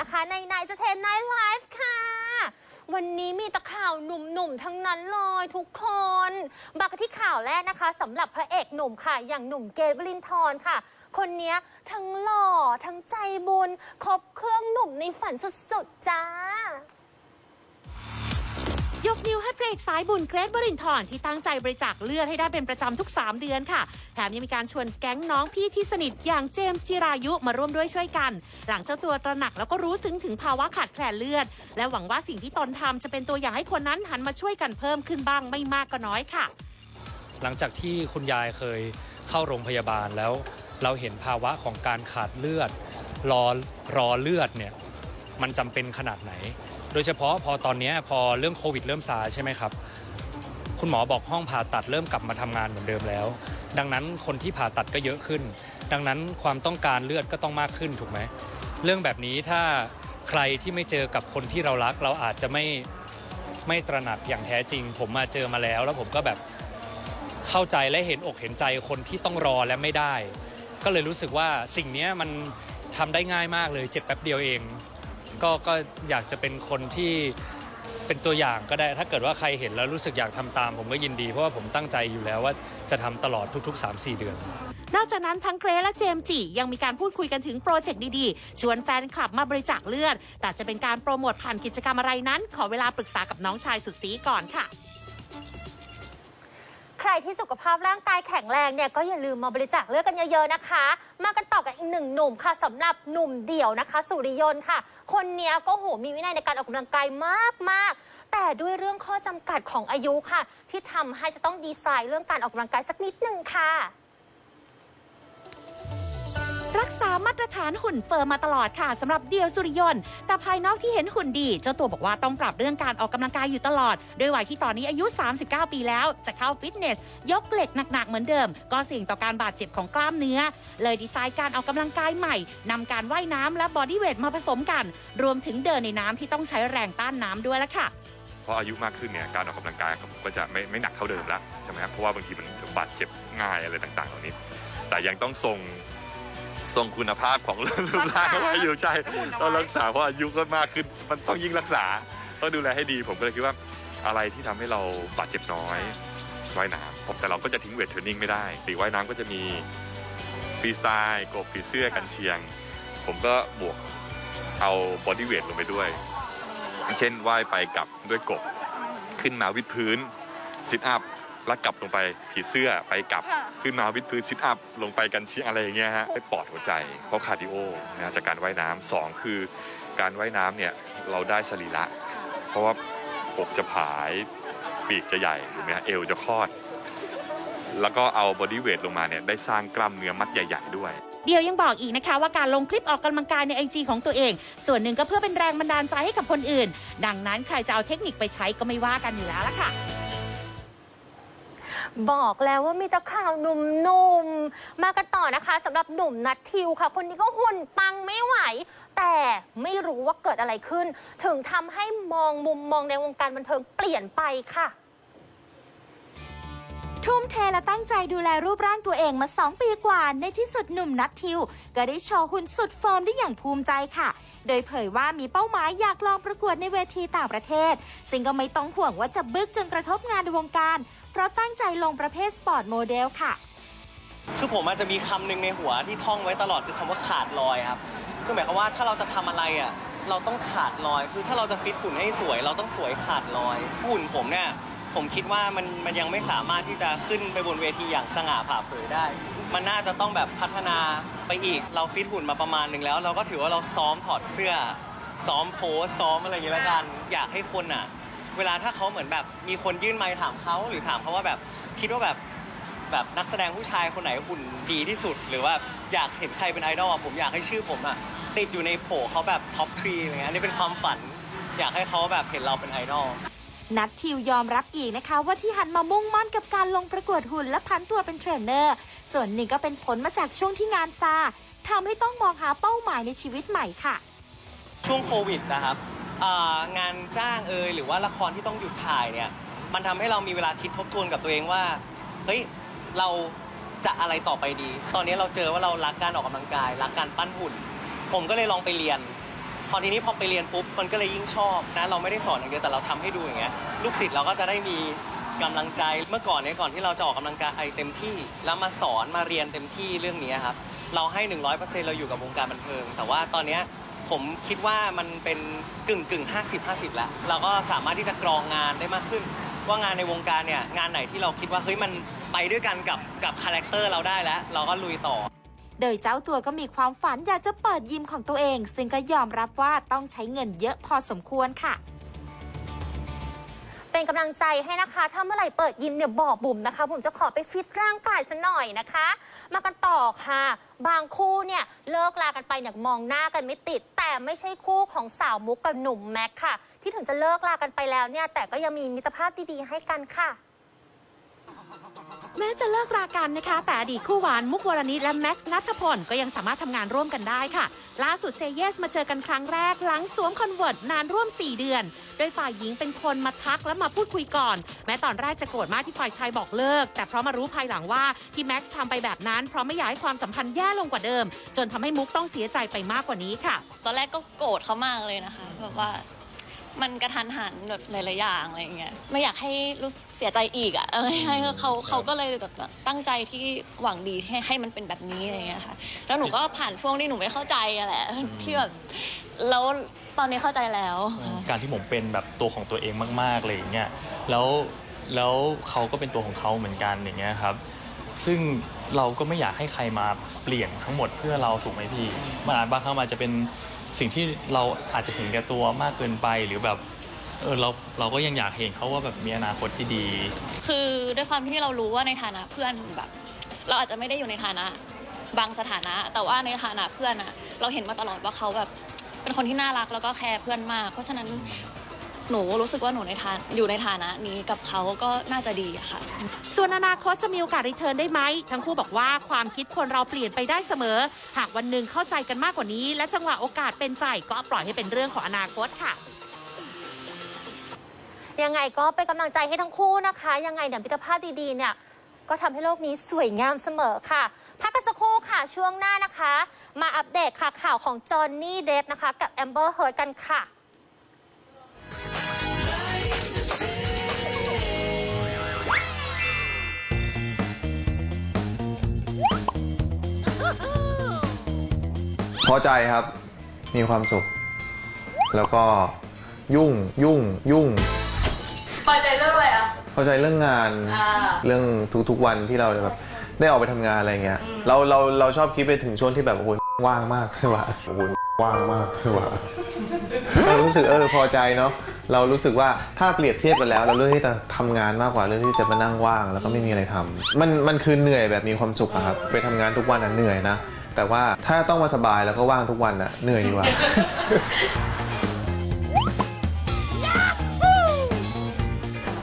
นะคะ ในนายจะเทนไนท์ไลฟ์ค่ะ วันนี้มีตะข่าวหนุ่มๆ ทั้งนั้นเลยทุกคน บักที่ข่าวแรกนะคะสำหรับพระเอกหนุ่มค่ะ อย่างหนุ่มเกบลินทอนค่ะ คนนี้ทั้งหล่อทั้งใจบุญ ครบเครื่องหนุ่มในฝันสุดๆ จ้า ยกนิ้วให้พระเอกสายบุญเกรทบรินทร์ที่ตั้งใจบริจาคเลือดให้ได้เป็นประจำทุก 3 เดือนค่ะ แถมยังมีการชวนแก๊งน้องพี่ที่สนิทอย่างเจมส์จิรายุมาร่วมด้วยช่วยกัน หลังเจ้าตัวตระหนักแล้วก็รู้ซึ้งถึงภาวะขาดแคลนเลือด และหวังว่าสิ่งที่ตนทำจะเป็นตัวอย่างให้คนนั้นหันมาช่วยกันเพิ่มขึ้นบ้างไม่มากก็น้อยค่ะ หลังจากที่คุณยายเคยเข้าโรงพยาบาลแล้ว เราเห็นภาวะของการขาดเลือดรอรอเลือดเนี่ยมันจำเป็นขนาดไหน โดยเฉพาะพอตอนนี้พอเรื่องโควิดเริ่มซาใช่ไหมครับ คุณหมอบอกห้องผ่าตัดเริ่มกลับมาทำงานเหมือนเดิมแล้ว ดังนั้นคนที่ผ่าตัดก็เยอะขึ้น ดังนั้นความต้องการเลือดก็ต้องมากขึ้นถูกไหมเรื่องแบบนี้ถ้าใครที่ไม่เจอกับคนที่เรารัก เราอาจจะไม่ไม่ตระหนักอย่างแท้จริง ผมมาเจอมาแล้ว แล้วผมก็แบบเข้าใจและเห็นอกเห็นใจคนที่ต้องรอและไม่ได้ ก็เลยรู้สึกว่าสิ่งนี้มันทำได้ง่ายมากเลยเจ็บแป๊บเดียวเอง ก็ก็อยากจะเป็นคนที่เป็นตัวอย่างก็ได้ ถ้าเกิดว่าใครเห็นแล้วรู้สึกอยากทำตาม ผมก็ยินดีเพราะว่าผมตั้งใจอยู่แล้วว่าจะทำตลอดทุก ๆ 3-4 เดือน นอกจากนั้นทั้งเกรซและเจมส์จิยังมีการพูดคุยกันถึงโปรเจกต์ดีๆ ชวนแฟนคลับมาบริจาคเลือด แต่จะเป็นการโปรโมทผ่านกิจกรรมอะไรนั้น ขอเวลาปรึกษากับน้องชายสุดสีก่อนค่ะ ใครที่สุขภาพร่างกายแข็งแรงเนี่ยก็อย่าลืมมาบริจาคเลือดกันเยอะๆนะคะ มากันต่อกันอีกหนึ่งหนุ่มค่ะสำหรับหนุ่มเดี่ยวนะคะ สุริยนต์ค่ะ คนเนี้ยก็โหมีวินัยในการออกกำลังกายมากๆ แต่ด้วยเรื่องข้อจำกัดของอายุค่ะ ที่ทำให้จะต้องดีไซน์เรื่องการออกกำลังกายสักนิดหนึ่งค่ะ กษามาตรฐานหุ่นเฟิร์มมาตลอดค่ะสำหรับเดียวสุริยนต์แต่ภายนอกที่เห็นหุ่นดี เจ้าตัวบอกว่าต้องปรับเรื่องการออกกำลังกายอยู่ตลอดโดยวัยที่ตอนนี้อายุ 39 ปีแล้ว จะเข้าฟิตเนส ยกเหล็กหนักๆเหมือนเดิม ก็เสี่ยงต่อการบาดเจ็บของกล้ามเนื้อ เลยดีไซน์การออกกำลังกายใหม่นำการว่ายน้ำและบอดี้เวทมาผสมกัน รวมถึงเดินในน้ำที่ต้องใช้แรงต้านน้ำด้วยละค่ะเพราะอายุมากขึ้นเนี่ยการออกกำลังกายของผมก็จะไม่ไม่หนักเท่าเดิมแล้วใช่ไหมครับเพราะว่าบางทีมันบาดเจ็บง่ายอะไรต่างๆเหล่านี้ แต่ยังต้องทรง ทรงคุณภาพของรูปร่างเอาไว้อยู่ใช่ต้องรักษาเพราะอายุก็มากขึ้นมันต้องยิ่งรักษาต้องดูแลให้ดีผมก็เลยคิดว่าอะไรที่ทำให้เราบาดเจ็บน้อยว่ายน้ำแต่เราก็จะทิ้งเวทเทรนนิ่งไม่ได้ปีกว่ายน้ำก็จะมีฟรีสไตล์กบผีเสื้อกันเชียง ผมก็บวกเอาบอดี้เวทลงไปด้วย เช่นว่ายไปกลับด้วยกบขึ้นมาวิดพื้นซิทอัพ แล้วกลับลงไปผีเสื้อไปกลับขึ้นมาวิดพื้นซิทอัพลงไปกันเชียงอะไรอย่างเงี้ยฮะไปปอดหัวใจ เพราะคาร์ดิโอนะจากการว่ายน้ำสองคือ การว่ายน้ำเนี่ยเราได้สรีระ เพราะว่าอกจะผายปีกจะใหญ่ถูกไหมฮะเอวจะคลอด แล้วก็เอาบอดี้เวทลงมาเนี่ยได้สร้างกล้ามเนื้อมัดใหญ่ๆด้วยเดียวยังบอกอีกนะคะว่าการลงคลิปออกกำลังกายในไอจของตัวเอง ส่วนหนึ่งก็เพื่อเป็นแรงบันดาลใจให้กับคนอื่น ดังนั้นใครจะเอาเทคนิคไปใช้ก็ไม่ว่ากันอยู่แล้วละค่ะ บอกแล้วว่ามีแต่ข่าวหนุ่มๆ มากันต่อนะคะสำหรับหนุ่มนัททิวค่ะ คนนี้ก็หุ่นปังไม่ไหว แต่ไม่รู้ว่าเกิดอะไรขึ้น ถึงทำให้มองมุมมองในวงการบันเทิงเปลี่ยนไปค่ะ ทุ่มเทและตั้งใจดูแลรูปร่างตัวเองมา 2 ปีกว่า ในที่สุดหนุ่มนัททิว ก็ได้โชว์หุ่นสุดเฟิร์มได้อย่างภูมิใจค่ะ โดยเผยว่ามีเป้าหมายอยากลองประกวดในเวทีต่างประเทศ ซึ่งก็ไม่ต้องห่วงว่าจะบึกจนกระทบงานในวงการ เพราะตั้งใจลงประเภทสปอร์ตโมเดลค่ะ คือผมอาจจะมีคำหนึ่งในหัวที่ท่องไว้ตลอดคือคำว่าขาดลอยครับคือหมายความว่าถ้าเราจะทำอะไรอะเราต้องขาดลอย คือถ้าเราจะฟิตหุ่นให้สวย เราต้องสวยขาดลอยหุ่นผมเนี่ย ผมคิดว่ามันมันยังไม่สามารถที่จะขึ้นไปบนเวทีอย่างสง่าผ่าเผยได้ มันน่าจะต้องแบบพัฒนาไปอีกเราฟิตหุ่นมาประมาณหนึ่งแล้ว เราก็ถือว่าเราซ้อมถอดเสื้อ ซ้อมโพสซ้อมอะไรอย่างเงี้ยละกันอยากให้คนอะ เวลาถ้าเขาเหมือนแบบมีคนยื่นไมค์ถามเขาหรือถามเขาว่าแบบคิดว่าแบบแบบนักแสดงผู้ชายคนไหนหุ่นดีที่สุด หรือว่าอยากเห็นใครเป็นไอดอลอะผมอยากให้ชื่อผมอะติดอยู่ในโผเขาแบบท็อปทรีอะไรเงี้ยอันนี่เป็นความฝัน อยากให้เขาแบบเห็นเราเป็นไอดอล นัททิวยอมรับอีกนะคะ ว่าที่หันมามุ่งมั่นกับการลงประกวดหุ่นและพันตัวเป็นเทรนเนอร์ ส่วนหนึ่งก็เป็นผลมาจากช่วงที่งานซาทำให้ต้องมองหาเป้าหมายในชีวิตใหม่ค่ะ ช่วงโควิดนะครับอ่างานจ้างเอยหรือว่าละครที่ต้องหยุดถ่ายเนี่ยมันทำให้เรามีเวลาคิดทบทวนกับตัวเองว่าเฮ้ยเราจะอะไรต่อไปดี ตอนนี้เราเจอว่าเรารักการออกกำลังกาย รักการปั้นหุ่น ผมก็เลยลองไปเรียน พอทีนี้พอไปเรียนปุ๊บมันก็เลยยิ่งชอบนะเราไม่ได้สอนอย่างเดียวแต่เราทำให้ดูอย่างเงี้ยลูกศิษย์เราก็จะได้มีกำลังใจเมื่อก่อนเนี่ยก่อนที่เราจะออกกำลังกายเต็มที่ แล้วมาสอนมาเรียนเต็มที่เรื่องนี้ครับเราให้ 100%เราอยู่กับวงการบันเทิง แต่ว่าตอนเนี้ยผมคิดว่ามันเป็นกึ่งกึ่งห้าสิบห้าสิบแล้วเราก็สามารถที่จะกรองงานได้มากขึ้น ว่างานในวงการเนี่ยงานไหนที่เราคิดว่าเฮ้ยมันไปด้วยกันกับกับคาแรคเตอร์เราได้แล้ว เราก็ลุยต่อ โดยเจ้าตัวก็มีความฝันอยากจะเปิดยิมของตัวเอง ซึ่งก็ยอมรับว่าต้องใช้เงินเยอะพอสมควรค่ะเป็นกำลังใจให้นะคะ ถ้าเมื่อไหร่เปิดยิมเนี่ยบอกบุ๋มนะคะบุ๋มจะขอไปฟิตร่างกายซะหน่อยนะคะ มากันต่อค่ะ บางคู่เนี่ยเลิกลากันไปเนี่ยมองหน้ากันไม่ติด แต่ไม่ใช่คู่ของสาวมุกกับหนุ่มแม็กค่ะ ที่ถึงจะเลิกลากันไปแล้วเนี่ยแต่ก็ยังมีมิตรภาพดีๆให้กันค่ะ แม้จะเลิกรากันนะคะ แต่อดีตคู่หวานมุกวรณิตและแม็กซ์นัทพลก็ยังสามารถทำงานร่วมกันได้ค่ะ ล่าสุดเซเยสมาเจอกันครั้งแรกหลังสวมคอนเวิร์ตนานร่วม 4 เดือน โดยฝ่ายหญิงเป็นคนมาทักและมาพูดคุยก่อน แม้ตอนแรกจะโกรธมากที่ฝ่ายชายบอกเลิก แต่เพราะมารู้ภายหลังว่าที่แม็กซ์ทำไปแบบนั้น เพราะไม่อยากให้ความสัมพันธ์แย่ลงกว่าเดิม จนทำให้มุกต้องเสียใจไปมากกว่านี้ค่ะ ตอนแรกก็โกรธเขามากเลยนะคะแบบว่า มันกระทันหันแบบหลายๆอย่างอะไรอย่างเงี้ยไม่อยากให้รู้เสียใจอีกอะเออให้เขาเขาก็เลยแบบตั้งใจที่หวังดีให้ให้มันเป็นแบบนี้อะไรอย่างเงี้ยค่ะ แล้วหนูก็ผ่านช่วงที่หนูไม่เข้าใจอะแหละที่แบบแล้วตอนนี้เข้าใจแล้วค่ะการที่ผมเป็นแบบตัวของตัวเองมากๆเลยอย่างเงี้ยแล้วแล้วเขาก็เป็นตัวของเขาเหมือนกันอย่างเงี้ยครับ ซึ่งเราก็ไม่อยากให้ใครมาเปลี่ยนทั้งหมดเพื่อเราถูกไหมพี่มันอาจบางครั้งมันอาจจะเป็น สิ่งที่เราอาจจะเห็นแก่ตัวมากเกินไปหรือแบบเออเราเราก็ยังอยากเห็นเขาว่าแบบมีอนาคตที่ดี คือด้วยความที่เรารู้ว่าในฐานะเพื่อนแบบ เราอาจจะไม่ได้อยู่ในฐานะบางสถานะ แต่ว่าในฐานะเพื่อนอะเราเห็นมาตลอดว่าเขาแบบเป็นคนที่น่ารักแล้วก็แคร์เพื่อนมาก เพราะฉะนั้น หนูรู้สึกว่าหนูในฐานอยู่ในฐานะนี้กับเขาก็น่าจะดีอะค่ะ ส่วนอนาคตจะมีโอกาสรีเทิร์นได้ไหม ทั้งคู่บอกว่าความคิดคนเราเปลี่ยนไปได้เสมอ หากวันหนึ่งเข้าใจกันมากกว่านี้ และจังหวะโอกาสเป็นใจก็ปล่อยให้เป็นเรื่องของอนาคตค่ะยังไงก็เป็นกำลังใจให้ทั้งคู่นะคะ ยังไงเนี่ยมิตรภาพดีๆเนี่ย ก็ทำให้โลกนี้สวยงามเสมอค่ะ พักกันสักครู่ค่ะช่วงหน้านะคะ มาอัปเดตค่ะข่าวของจอห์นนี่เดฟนะคะ กับแอมเบอร์เฮิร์กันค่ะ พอใจครับ มีความสุข แล้วก็ยุ่งยุ่งยุ่ง พอใจเรื่องอะไรอะ พอใจเรื่องงาน อ่าเรื่องทุกๆวันที่เราแบบได้ออกไปทำงานอะไรเงี้ยเราเราเราชอบคิดไปถึงช่วงที่แบบโอ้โหว่างมากใช่ปะโอ้โหว่างมากใช่ปะเรารู้สึกเออพอใจเนาะ เรารู้สึกว่าถ้าเปรียบเทียบกันแล้ว เราเลือกที่จะทำงานมากกว่าเลือกที่จะมานั่งว่างแล้วก็ไม่มีอะไรทำมันมันคือเหนื่อยแบบมีความสุขอะครับ ไปทำงานทุกวันอะเหนื่อยนะ แต่ว่าถ้าต้องมาสบายแล้วก็ว่างทุกวันอะเหนื่อยดีกว่า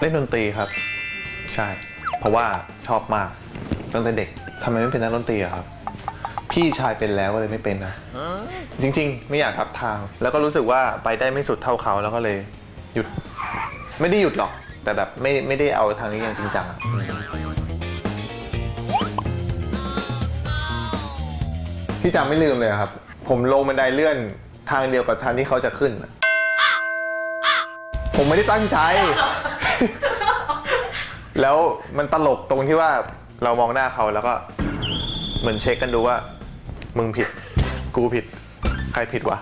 เล่นดนตรีครับ ใช่ เพราะว่าชอบมากตั้งแต่เด็กทำไมไม่เป็นนักดนตรีอะครับ พี่ชายเป็นแล้วก็เลยไม่เป็นนะจริง ๆ ไม่อยากทับทาง แล้วก็รู้สึกว่าไปได้ไม่สุดเท่าเขาแล้วก็เลยหยุด ไม่ได้หยุดหรอก แต่แบบไม่ไม่ได้เอาทางนี้อย่างจริงจังอะ พี่จำไม่ลืมเลยครับ ผมลงบันไดเลื่อนทางเดียวกับทางที่เขาจะขึ้นอะผมไม่ได้ตั้งใจ แล้วมันตลกตรงที่ว่าเรามองหน้าเขาแล้วก็ เหมือนเช็คกันดูว่า มึงผิด กูผิด ใครผิดวะ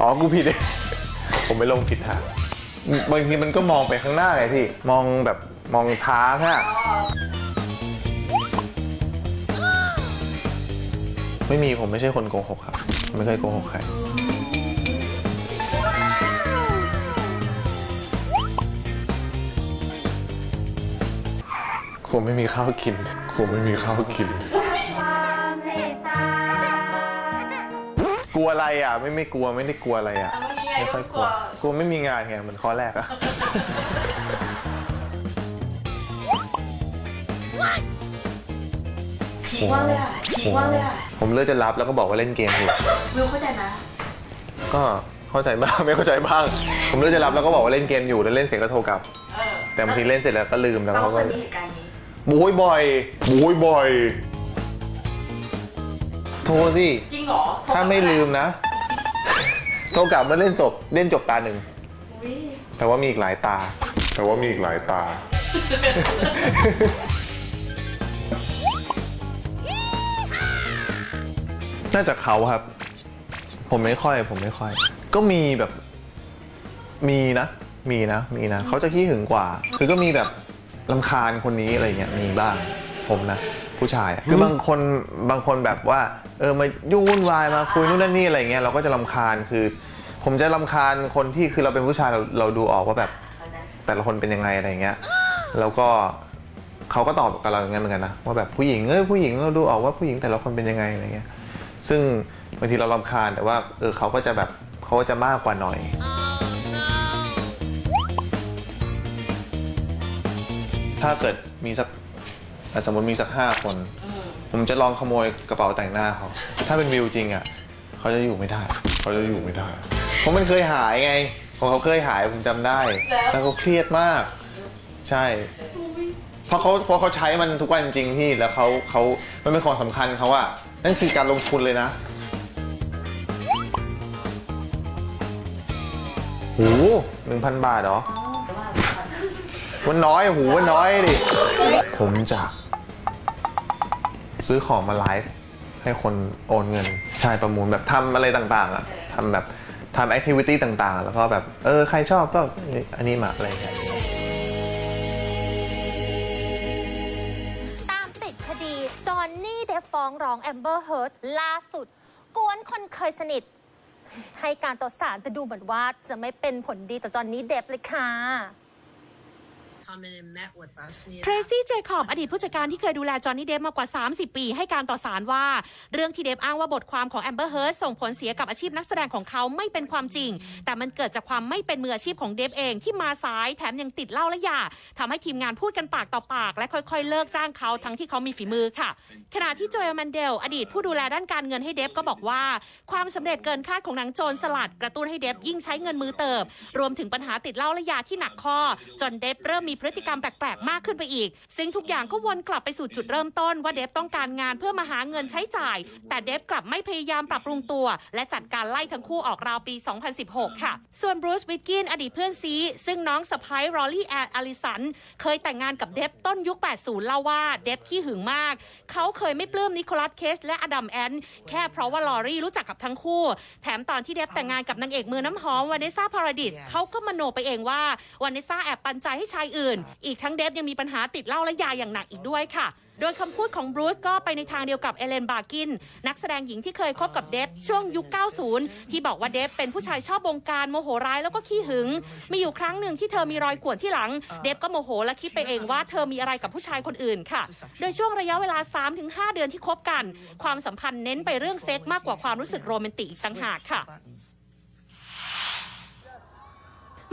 อ๋อ กูผิดเองผมไม่ลงผิดทางบางทีมันก็มองไปข้างหน้าไงพี่ มองแบบมองท้าแค่ ไม่มีผมไม่ใช่คนโกหกครับ ไม่เคยโกหกใครคงไม่มีข้าวกินคงไม่มีข้าวกิน กลัวอะไรอะ ไม่ไม่กลัวไม่ได้กลัวอะไรอะ ไม่ค่อยกลัวกลัวไม่มีงานไงเหมือนข้อแรกอะฉีกว่างเลยค่ะฉีกว่างเลยค่ะผมเลือกจะรับแล้วก็บอกว่าเล่นเกมอยู่มิวเข้าใจนะก็เข้าใจบ้าง ไม่เข้าใจบ้าง ผมเลือกจะรับแล้วก็บอกว่าเล่นเกมอยู่แล้วเล่นเสร็จก็โทรกลับ เออแต่บางทีเล่นเสร็จแล้วก็ลืมแล้วเราเขาเคก็ยมีเหตุการณ์นี้ บุยบ่อยบุยบ่อย โทรสิ จริงเหรอโทรถ้าไม่ลืมนะก็กลับมาเล่นศพเล่นจบตาหนึ่งแต่ว่ามีอีกหลายตา แต่ว่ามีอีกหลายตา น่าจะเขาครับ ผมไม่ค่อย ผมไม่ค่อย ก็มีแบบ มีนะ มีนะ มีนะเขาจะขี้หึงกว่า คือก็มีแบบลำคาญคนนี้อะไรเงี้ยมีบ้าง ผมนะ ผู้ชายอะคือบางคนบางคนแบบว่า เออมายุ่งวุ่นวายมาคุยนู่นนั่นนี่อะไรเงี้ยเราก็จะลำคาญคือ ผมจะลำคาญคนที่คือเราเป็นผู้ชายเราเราดูออกว่าแบบ แต่ละคนเป็นยังไงอะไรเงี้ย แล้วก็เขาก็ตอบกับเราอย่างนั้นเหมือนกันนะว่าแบบผู้หญิงเออผู้หญิงเราดูออกว่าผู้หญิงแต่ละคนเป็นยังไงอะไรเงี้ย ซึ่งบางทีเราลำคาญแต่ว่าเออเขาก็จะแบบเขาก็จะมากกว่าหน่อย ถ้าเกิดมีสักอะสมมติมีสักห้าคน ผมจะลองขโมยกระเป๋าแต่งหน้าเขา ถ้าเป็นวิวจริงอะเขาจะอยู่ไม่ได้ เขาจะอยู่ไม่ได้ เพราะมันเคยหายไง ของเขาเคยหายผมจำได้ แล้วเขาเครียดมาก ใช่ เพราะเขาเพราะเขาใช้มันทุกวันจริงๆพี่แล้วเขาเขามันเป็นของสำคัญเขาอะ นั่นคือการลงทุนเลยนะโหหนึ่งพันบาทเหรอวันน้อยโหวันน้อยดิ ผมจะซื้อของมาไลฟ์ให้คนโอนเงินใช่ประมูลแบบทำอะไรต่างๆอะทำแบบทำแอคทิวิตี้ต่างๆ แล้วก็แบบ เออ ใครชอบก็อันนี้มาอะไรอย่างเงี้ย ฟ้องร้องแอมเบอร์เฮิร์ตล่าสุด กวนคนเคยสนิท ให้การต่อสารแต่ดูเหมือนว่าจะไม่เป็นผลดีต่อจอห์นนี่เดฟเลยค่ะ เทรซี่เจคอบอดีตผู้จัดการที่เคยดูแลจอห์นนี่เดฟมากว่า 30 ปี ให้การต่อสารว่า เรื่องที่เดฟอ้างว่าบทความของแอมเบอร์เฮิร์ส่งผลเสียกับอาชีพนักแสดงของเขาไม่เป็นความจริง แต่มันเกิดจากความไม่เป็นมืออาชีพของเดฟเองที่มาสายแถมยังติดเหล้าและยาทำให้ทีมงานพูดกันปากต่อปาก และค่อยๆ เลิกจ้างเขาทั้งที่เขามีฝีมือค่ะ ขณะที่โจเอลแมนเดล อดีตผู้ดูแลด้านการเงินให้เดฟก็บอกว่า ความสำเร็จเกินคาดของหนังโจรสลัดกระตุ้นให้เดฟยิ่งใช้เงินมือเติบ รวมถึงปัญหาติดเหล้าและยาที่หนักข้อจนเดฟเริ่มมีพฤติกรรมแปลกๆมากขึ้นไปอีก ซึ่งทุกอย่างก็วนกลับไปสู่จุดเริ่มต้นว่าเดฟต้องการงานเพื่อมาหาเงินใช้จ่าย แต่เดฟกลับไม่พยายามปรับปรุงตัว และจัดการไล่ทั้งคู่ออกราวปี 2016 ค่ะ ส่วนบรูซวิตกินอดีตเพื่อนซีซึ่งน้องสะพ้ายรอลลี่แอนอลิสันเคยแต่งงานกับเดฟต้นยุค 80 เล่าว่าเดฟขี้หึงมาก เขาเคยไม่ปลื้มนิโคลัสเคสและอดัมแอนแค่เพราะว่าลอรี่รู้จักกับทั้งคู่ แถมตอนที่เดฟแต่งงานกับนางเอกมือน้ำหอมวานเนซ่าพาราดิสเขาก็มโนไปเองว่าวานเนซ่าแอบปันใจให้ชายอื่นอีกทั้งเดฟยังมีปัญหาติดเหล้าและยาอย่างหนักอีกด้วยค่ะ โดยคำพูดของบรูซก็ไปในทางเดียวกับเอเลนบาร์กิน นักแสดงหญิงที่เคยคบกับเดฟช่วงยุค 90 ที่บอกว่าเดฟเป็นผู้ชายชอบบงการโมโหร้ายแล้วก็ขี้หึง มีอยู่ครั้งหนึ่งที่เธอมีรอยข่วนที่หลัง เดฟก็โมโหและคิดไปเองว่าเธอมีอะไรกับผู้ชายคนอื่นค่ะ โดยช่วงระยะเวลา 3-5 เดือนที่คบกัน ความสัมพันธ์เน้นไปเรื่องเซ็กมากกว่าความรู้สึกโรแมนติกอีกต่างหากค่ะ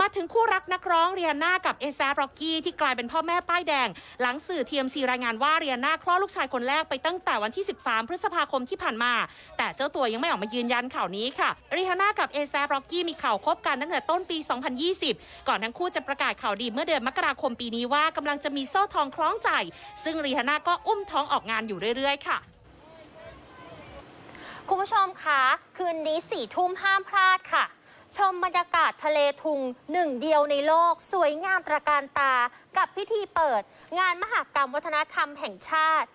มาถึงคู่รักนักร้องเรียนากับเอซาบร็อกกี้ที่กลายเป็นพ่อแม่ป้ายแดง หลังสื่อ TMC รายงานว่าเรียนาคลอดลูกชายคนแรกไปตั้งแต่วันที่ 13 พฤษภาคมที่ผ่านมา แต่เจ้าตัวยังไม่ออกมายืนยันข่าวนี้ค่ะเรียนากับเอซาบร็อกกี้มีข่าวคบกันตั้งแต่ต้นปี 2020 ก่อนทั้งคู่จะประกาศข่าวดีเมื่อเดือนมกราคมปีนี้ว่ากำลังจะมีโซ่ทองคล้องใจ ซึ่งเรีฮาน่าก็อุ้มท้องออกงานอยู่เรื่อยๆค่ะคุณผู้ชมคะ คืนนี้สี่ทุ่มห้ามพลาดค่ะ ชมบรรยากาศทะเลทุงหนึ่งเดียวในโลก สวยงามตระการตา กับพิธีเปิด งานมหากรรมวัฒนธรรมแห่งชาติ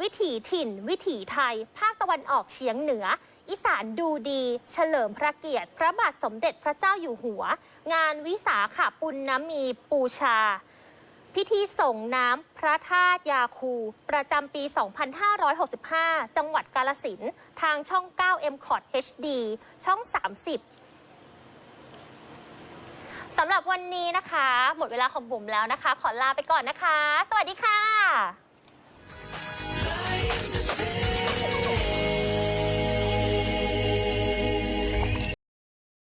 วิถีถิ่น วิถีไทย ภาคตะวันออกเฉียงเหนือ อีสานดูดี เฉลิมพระเกียรติ พระบาทสมเด็จพระเจ้าอยู่หัว งานวิสาขปุณณมีปูชา พิธีส่งน้ำพระธาตุยาคู ประจำปี 2565 จังหวัดกาลสินทางช่อง 9 m c o t HD ช่อง 30 สำหรับวันนี้นะคะ หมดเวลาของบุ๋มแล้วนะคะ ขอลาไปก่อนนะคะ สวัสดีค่ะ